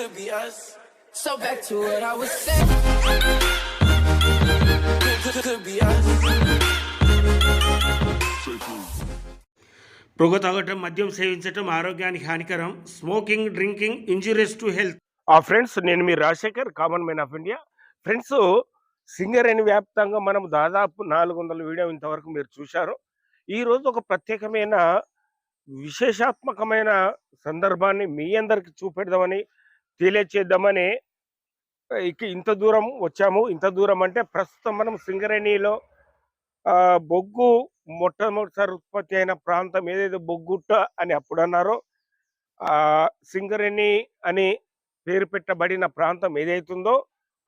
could be us. So back to what I was saying. Could, could, could be us. పొగ తాగటం మద్యం సేవించటం ఆరోగ్యానికి హానికరం smoking drinking injurious to health ఆ ఫ్రెండ్స్ నేను మీ Rajasekhar common man of India friends Singareni వ్యాప్తంగా మనం దాదాపు నాలుగు వందల వీడియో ఇంతవరకు మీరు చూశారు ఈ రోజు ఒక ప్రత్యేకమైన విశేషాత్మకమైన సందర్భాన్ని మీ అందరికి చూపెడదామని తెలియచేద్దామని ఇక ఇంత దూరం వచ్చాము. ఇంత దూరం అంటే ప్రస్తుతం మనం సింగరేణిలో బొగ్గు మొట్టమొదటిసారి ఉత్పత్తి అయిన ప్రాంతం ఏదైతే బొగ్గుట్ట అని అప్పుడు అన్నారో సింగరేణి అని పేరు పెట్టబడిన ప్రాంతం ఏదైతుందో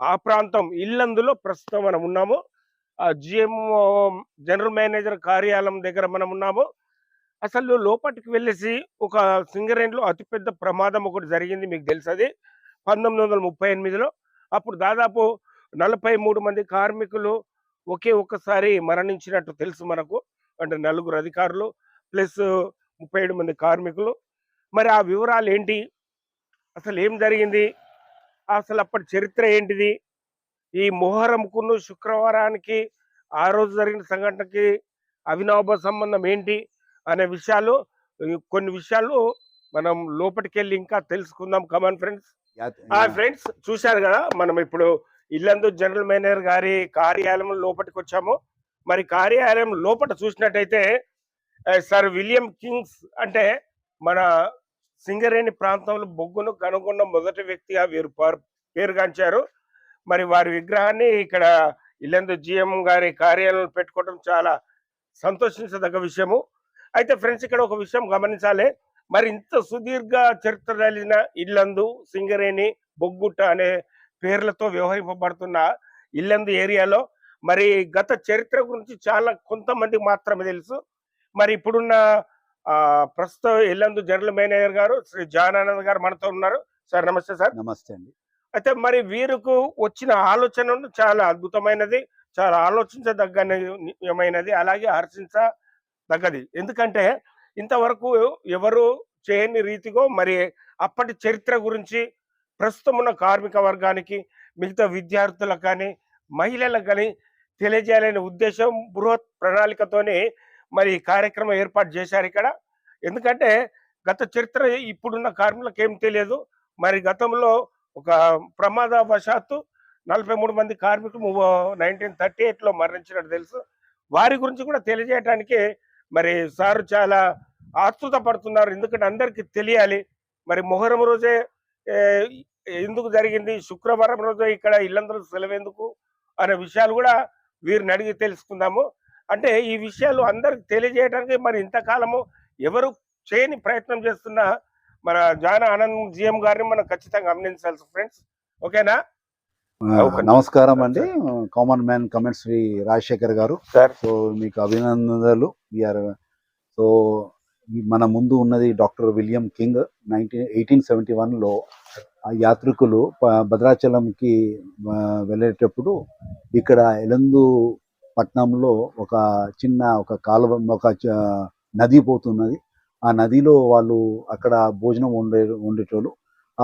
ఆ ప్రాంతం ఇల్లందులో ప్రస్తుతం మనం ఉన్నాము. ఆ జిఎం జనరల్ మేనేజర్ కార్యాలయం దగ్గర మనం ఉన్నాము. అసలు లోపలికి వెళ్ళేసి ఒక సింగరేణిలో అతిపెద్ద ప్రమాదం ఒకటి జరిగింది మీకు తెలుసు అది పంతొమ్మిది వందల ముప్పై ఎనిమిదిలో అప్పుడు దాదాపు నలభై మూడు మంది కార్మికులు ఒకే ఒక్కసారి మరణించినట్టు తెలుసు మనకు. అంటే నలుగురు అధికారులు ప్లస్ ముప్పై ఏడు మంది కార్మికులు. మరి ఆ వివరాలు ఏంటి? అసలు ఏం జరిగింది? అసలు అప్పటి చరిత్ర ఏంటిది? ఈ మొహరంకును శుక్రవారానికి ఆ రోజు జరిగిన సంఘటనకి అవినాభ సంబంధం ఏంటి? అనే విషయాలు కొన్ని విషయాలు మనం లోపలికి వెళ్ళి ఇంకా తెలుసుకుందాం. కమాన్ ఫ్రెండ్స్ ఆ ఫ్రెండ్స్ చూశారు కదా మనం ఇప్పుడు ఇల్లందు జనరల్ మేనేజర్ గారి కార్యాలయం లోపలికి వచ్చాము మరి కార్యాలయం లోపల చూసినట్టయితే సర్ విలియం కింగ్స్ అంటే మన సింగరేణి ప్రాంతంలో బొగ్గును కనుగొన్న మొదటి వ్యక్తిగా వీరు పేరు- పేరుగాంచారు. మరి వారి విగ్రహాన్ని ఇక్కడ ఇల్లందు జిఎం గారి కార్యాలయంలో పెట్టుకోవడం చాలా సంతోషించదగ్గ విషయము. అయితే ఫ్రెండ్స్ ఇక్కడ ఒక విషయం గమనించాలి. మరి ఇంత సుదీర్ఘ చరిత్ర కలిగిన ఇల్లందు సింగరేణి బొగ్గుట్ట అనే పేర్లతో వ్యవహరింపబడుతున్న ఇల్లందు ఏరియాలో మరి గత చరిత్ర గురించి చాలా కొంతమంది మాత్రమే తెలుసు. మరి ఇప్పుడున్న ప్రస్తుత ఇల్లందు జనరల్ మేనేజర్ గారు శ్రీ జాన్ ఆనంద్ గారు మనతో ఉన్నారు. సార్ నమస్తే సార్. నమస్తే అండి. అయితే మరి వీరికి వచ్చిన ఆలోచన చాలా అద్భుతమైనది చాలా ఆలోచించదగ్గమైనది అలాగే తగ్గది. ఎందుకంటే ఇంతవరకు ఎవరు చేయని రీతిగో మరి అప్పటి చరిత్ర గురించి ప్రస్తుతం ఉన్న కార్మిక వర్గానికి మిగతా విద్యార్థులకు కానీ మహిళలకు కానీ తెలియజేయాలనే ఉద్దేశం బృహత్ ప్రణాళికతోనే మరి కార్యక్రమం ఏర్పాటు చేశారు ఇక్కడ. ఎందుకంటే గత చరిత్ర ఇప్పుడున్న కార్మికులకు ఏం తెలియదు. మరి గతంలో ఒక ప్రమాదవశాత్తు నలభై మూడు మంది కార్మికులు నైన్టీన్ థర్టీ ఎయిట్లో మరణించినట్టు తెలుసు. వారి గురించి కూడా తెలియజేయడానికి మరి సారు చాలా ఆతృత పడుతున్నారు. ఎందుకంటే అందరికీ తెలియాలి. మరి మొహరం రోజే ఎందుకు జరిగింది? శుక్రవారం రోజే ఇక్కడ ఇల్లందరూ సెలవెందుకు అనే విషయాలు కూడా వీరిని అడిగి తెలుసుకుందాము. అంటే ఈ విషయాలు అందరికి తెలియజేయడానికి మరి ఇంతకాలము ఎవరు చేయని ప్రయత్నం చేస్తున్న మన జాన ఆనంద్ జిఎం గారిని మనం ఖచ్చితంగా గమనించాల్సి ఫ్రెండ్స్. ఓకేనా? నమస్కారం అండి. Common man comment Shri Rajasekhar garu. So మీకు అభినందనలు. వీఆర్ సో మన ముందు ఉన్నది doctor William King nineteen eighteen seventy వన్లో ఆ యాత్రికులు భద్రాచలంకి వెళ్ళేటప్పుడు ఇక్కడ ఎలందు పట్నంలో ఒక చిన్న ఒక కాలువ ఒక నది పోతున్నది. ఆ నదిలో వాళ్ళు అక్కడ భోజనం వండే వండేటోళ్ళు.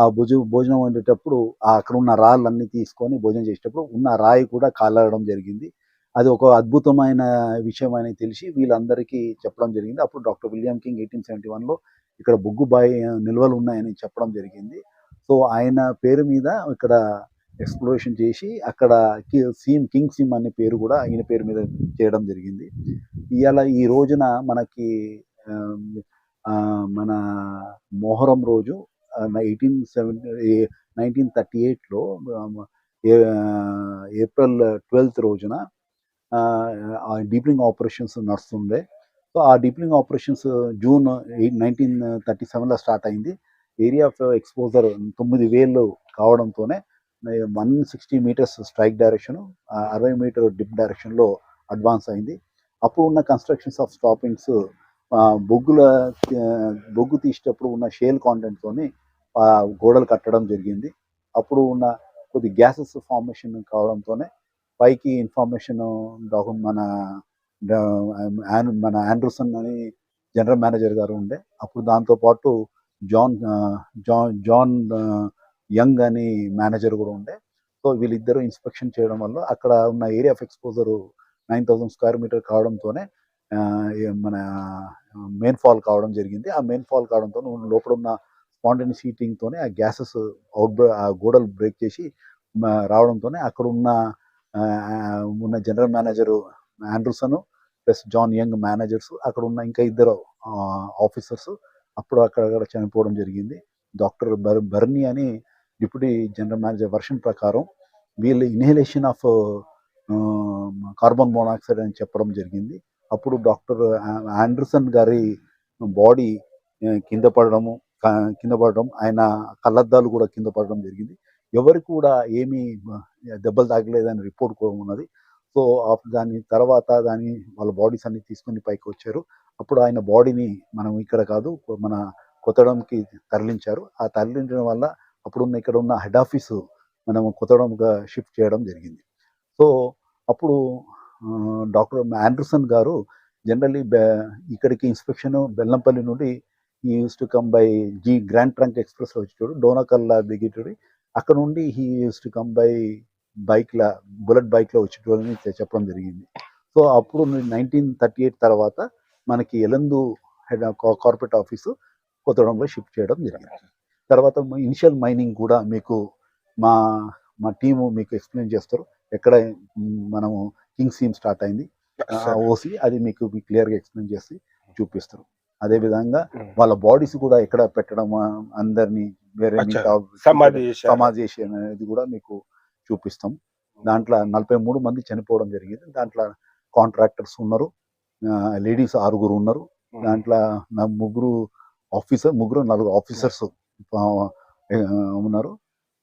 ఆ భుజ భోజనం వండేటప్పుడు అక్కడ ఉన్న రాళ్ళన్నీ తీసుకొని భోజనం చేసేటప్పుడు ఉన్న రాయి కూడా కాలడం జరిగింది. అది ఒక అద్భుతమైన విషయం అని తెలిసి వీళ్ళందరికీ చెప్పడం జరిగింది. అప్పుడు doctor William King eighteen seventy వన్లో ఇక్కడ బొగ్గు బాయి నిల్వలు ఉన్నాయని చెప్పడం జరిగింది. సో ఆయన పేరు మీద ఇక్కడ ఎక్స్ప్లోరేషన్ చేసి అక్కడ సీమ్ కింగ్ సీమ్ అనే పేరు కూడా ఈయన పేరు మీద చేయడం జరిగింది. ఇవాళ ఈ రోజున మనకి మన మొహరం రోజు ఎయిటీన్ సెవెన్ నైన్టీన్ థర్టీ ఎయిట్లో ఏప్రిల్ ట్వెల్త్ రోజున డీప్లింగ్ ఆపరేషన్స్ నడుస్తుండే. సో ఆ డీప్లింగ్ operations June eight nineteen thirty సెవెన్లో స్టార్ట్ అయింది. ఏరియా ఆఫ్ ఎక్స్పోజర్ తొమ్మిది వేలు కావడంతోనే one sixty metres strike direction అరవై మీటర్ డిప్ డైరెక్షన్లో అడ్వాన్స్ అయింది. అప్పుడు ఉన్న కన్స్ట్రక్షన్స్ ఆఫ్ స్టాపింగ్స్ బొగ్గుల బొగ్గు తీసేటప్పుడు ఉన్న షేల్ కాంటెంట్తోని గోడలు కట్టడం జరిగింది. అప్పుడు ఉన్న కొద్ది గ్యాసెస్ ఫార్మేషన్ కావడంతోనే పైకి ఇన్ఫర్మేషన్ డాక్యుమెంట్ మన మన ఆండ్రూసన్ అని జనరల్ మేనేజర్ గారు ఉండే. అప్పుడు దాంతో పాటు జాన్ జాన్ జాన్ యంగ్ అని మేనేజర్ కూడా ఉండే. సో వీళ్ళిద్దరూ ఇన్స్పెక్షన్ చేయడం వల్ల అక్కడ ఉన్న area of exposure nine thousand square metre కావడంతోనే మన మెయిన్ ఫాల్ కావడం జరిగింది. ఆ మెయిన్ ఫాల్ కావడంతో లోపల ఉన్న స్పాంటనియస్ హీటింగ్తోనే ఆ గ్యాసెస్ అవుట్ ఆ గోడలు బ్రేక్ చేసి రావడంతోనే అక్కడ ఉన్న ఉన్న general manager Anderson plus John Young managers అక్కడ ఉన్న ఇంకా ఇద్దరు ఆఫీసర్స్ అప్పుడు అక్కడ చనిపోవడం జరిగింది. డాక్టర్ బర్ బర్నీ అని డిప్యూటీ జనరల్ మేనేజర్ వర్షన్ ప్రకారం వీళ్ళు ఇన్హలేషన్ ఆఫ్ కార్బన్ మోనాక్సైడ్ అని చెప్పడం జరిగింది. అప్పుడు డాక్టర్ ఆండర్సన్ గారి బాడీ కింద పడడము కింద పడడం ఆయన కళ్ళద్దాలు కూడా కింద పడడం జరిగింది. ఎవరికి కూడా ఏమీ దెబ్బలు తాగలేదని రిపోర్ట్ కూడా ఉన్నది. సో దాని తర్వాత దాని వాళ్ళ బాడీస్ అన్ని తీసుకొని పైకి వచ్చారు. అప్పుడు ఆయన బాడీని మనం ఇక్కడ కాదు మన కొత్తడంకి తరలించారు. ఆ తరలించడం వల్ల అప్పుడున్న ఇక్కడ ఉన్న హెడ్ ఆఫీసు మనం కొత్తడంగా షిఫ్ట్ చేయడం జరిగింది. సో అప్పుడు డాక్టర్ ఆండర్సన్ గారు జనరల్లీ ఇక్కడికి ఇన్స్పెక్షన్ బెల్లంపల్లి నుండి ఈ used to come by G grand trunk ఎక్స్ప్రెస్లో వచ్చేటోడు డోనాకల్లా దిగేటోడు. అక్కడ నుండి he used to come by బైక్లా bullet బైక్లో వచ్చేటోళ్ళని చెప్పడం జరిగింది. సో అప్పుడు నైన్టీన్ థర్టీ ఎయిట్ తర్వాత మనకి ఎలందు హెడ్ కార్పొరేట్ ఆఫీసు కొత్తడంలో షిఫ్ట్ చేయడం జరిగింది. తర్వాత ఇనిషియల్ మైనింగ్ కూడా మీకు మా మా టీము మీకు ఎక్స్ప్లెయిన్ చేస్తారు. ఎక్కడ మనము కింగ్ సీమ్ స్టార్ట్ అయింది. ఓసి అది మీకు క్లియర్గా ఎక్స్ప్లెయిన్ చేసి చూపిస్తారు. అదే విధంగా ఉమ్. వాళ్ళ బాడీస్ కూడా ఎక్కడ పెట్టడం అందరినీ వేరే చేసి అనేది కూడా మీకు చూపిస్తాం. దాంట్లో నలభై మూడు మంది చనిపోవడం జరిగింది. దాంట్లో కాంట్రాక్టర్స్ ఉన్నారు. లేడీస్ ఆరుగురు ఉన్నారు. దాంట్లో నా ముగ్గురు ఆఫీసర్ ముగ్గురు నలుగురు ఆఫీసర్స్ ఉన్నారు.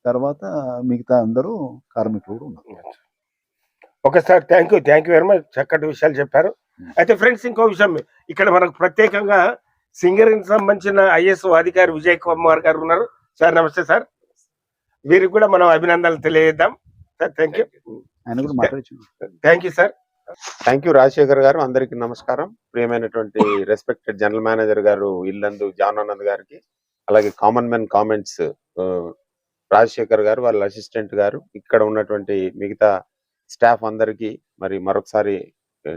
తర్వాత మిగతా అందరూ కార్మికులు కూడా ఉన్నారు. ఒకసారి thank you thank you very much. చక్కటి విషయాలు చెప్పారు. అయితే ఫ్రెండ్స్ ఇంకో విషయం. ఇక్కడ మనకు ప్రత్యేకంగా సింగరింగ్ సంబంధించిన ఐఎస్ అధికారి విజయ్ కుమార్ గారు ఉన్నారు. సార్ నమస్తే సార్. వీరికి కూడా మనం అభినందనలు తెలియజేద్దాం. సార్ థ్యాంక్ యూ ఆయన కూడా మాట్లాడచ్చు thank you sir thank you Rajasekhar garu. అందరికీ నమస్కారం. ప్రియమైనటువంటి రెస్పెక్టెడ్ జనరల్ మేనేజర్ గారు ఇల్లందు జానానంద్ గారికి అలాగే కామన్ మెన్ కామెంట్స్ రాజశేఖర్ గారు వాళ్ళ అసిస్టెంట్ గారు ఇక్కడ ఉన్నటువంటి మిగతా స్టాఫ్ అందరికీ మరి మరొకసారి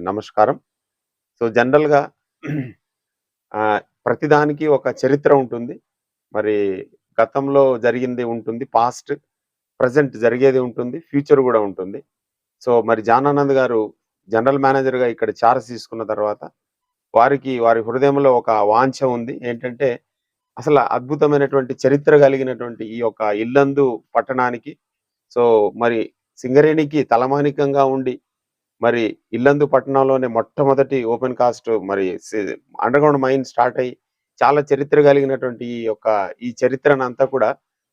నమస్కారం. సో జనరల్గా ప్రతిదానికి ఒక చరిత్ర ఉంటుంది. మరి గతంలో జరిగింది ఉంటుంది పాస్ట్ ప్రజెంట్ జరిగేది ఉంటుంది ఫ్యూచర్ కూడా ఉంటుంది. సో మరి జానానంద్ గారు జనరల్ మేనేజర్గా ఇక్కడ చార్జ్ తీసుకున్న తర్వాత వారికి వారి హృదయంలో ఒక వాంఛ ఉంది. ఏంటంటే అసలు అద్భుతమైనటువంటి చరిత్ర కలిగినటువంటి ఈ యొక్క ఇల్లందు పట్టణానికి సో మరి సింగరేణికి తలమానికంగా ఉండి మరి ఇల్లందు పట్టణంలోనే మొట్టమొదటి ఓపెన్ కాస్ట్ మరి అండర్ గ్రౌండ్ మైన్ స్టార్ట్ అయ్యి చాలా చరిత్ర కలిగినటువంటి ఈ యొక్క ఈ చరిత్రను అంతా కూడా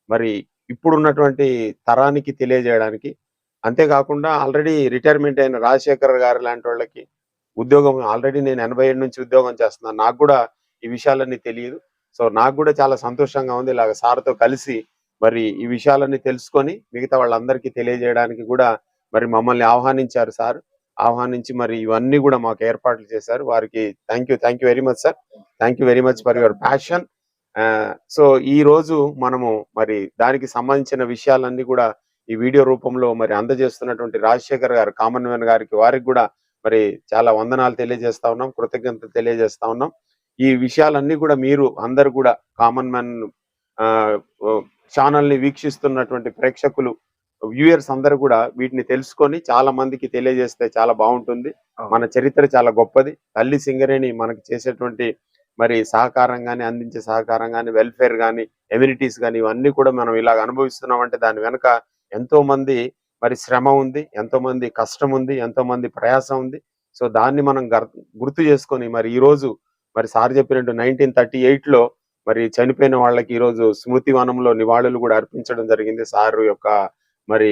మరి ఇప్పుడున్నటువంటి తరానికి తెలియజేయడానికి. అంతేకాకుండా ఆల్రెడీ రిటైర్మెంట్ అయిన రాజశేఖర్ గారు లాంటి వాళ్ళకి ఉద్యోగం ఆల్రెడీ నేను ఎనభై ఏడు నుంచి ఉద్యోగం చేస్తున్నాను. నాకు కూడా ఈ విషయాలన్నీ తెలియదు. సో నాకు కూడా చాలా సంతోషంగా ఉంది ఇలాగ సార్తో కలిసి మరి ఈ విషయాలన్నీ తెలుసుకొని మిగతా వాళ్ళందరికీ తెలియజేయడానికి కూడా మరి మమ్మల్ని ఆహ్వానించారు సార్. ఆహ్వానించి మరి ఇవన్నీ కూడా మాకు ఏర్పాట్లు చేశారు. వారికి thank you thank you very much sir thank you very much for your passion so ఈ రోజు మనము మరి దానికి సంబంధించిన విషయాలన్నీ కూడా ఈ వీడియో రూపంలో మరి అందజేస్తున్నటువంటి రాజశేఖర్ గారు కామన్ మ్యాన్ గారికి వారికి కూడా మరి చాలా వందనాలు తెలియజేస్తా ఉన్నాం కృతజ్ఞతలు తెలియజేస్తా ఉన్నాం. ఈ విషయాలన్నీ కూడా మీరు అందరు కూడా కామన్ మ్యాన్ ఛానల్ని వీక్షిస్తున్నటువంటి ప్రేక్షకులు వ్యూయర్స్ అందరూ కూడా వీటిని తెలుసుకొని చాలా మందికి తెలియజేస్తే చాలా బాగుంటుంది. మన చరిత్ర చాలా గొప్పది. తల్లి సింగరేణి మనకి చేసేటువంటి మరి సహకారం గాని అందించే సహకారం గాని వెల్ఫేర్ గాని ఎమ్యూనిటీస్ గాని ఇవన్నీ కూడా మనం ఇలాగ అనుభవిస్తున్నాం అంటే దాని వెనక ఎంతో మంది మరి శ్రమ ఉంది ఎంతో మంది కష్టం ఉంది ఎంతో మంది ప్రయాసం ఉంది. సో దాన్ని మనం గర్- గుర్తు చేసుకొని మరి ఈ రోజు మరి సార్ చెప్పినట్టు నైన్టీన్ థర్టీ ఎయిట్లో మరి చనిపోయిన వాళ్ళకి ఈ రోజు స్మృతి వనంలో నివాళులు కూడా అర్పించడం జరిగింది సార్ యొక్క మరి.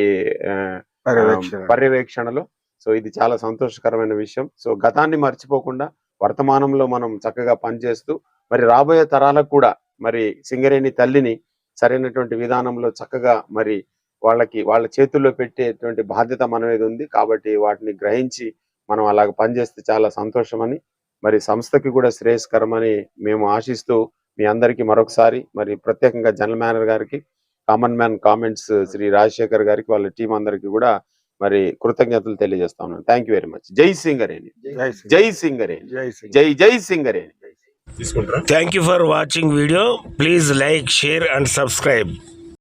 పర్యవేక్షణలో. సో ఇది చాలా సంతోషకరమైన విషయం. సో గతాన్ని మర్చిపోకుండా వర్తమానంలో మనం చక్కగా పనిచేస్తూ మరి రాబోయే తరాలకు కూడా మరి సింగరేణి తల్లిని సరైనటువంటి విధానంలో చక్కగా మరి వాళ్ళకి వాళ్ళ చేతుల్లో పెట్టేటువంటి బాధ్యత మన మీద ఉంది. కాబట్టి వాటిని గ్రహించి మనం అలాగ పనిచేస్తే చాలా సంతోషమని మరి సంస్థకి కూడా శ్రేయస్కరమని మేము ఆశిస్తూ మీ అందరికీ మరొకసారి మరి ప్రత్యేకంగా జనరల్ మేనేజర్ గారికి common man comments Shri Rajasekhar గారికి వాళ్ళ టీం అందరికి కూడా మరి కృతజ్ఞతలు తెలియజేస్తా ఉన్నాను. థ్యాంక్ యూ వెరీ మచ్ జై సింగరేణి. జై సింగరేణి. జై జై Singareni. Thank you for watching video please like share and subscribe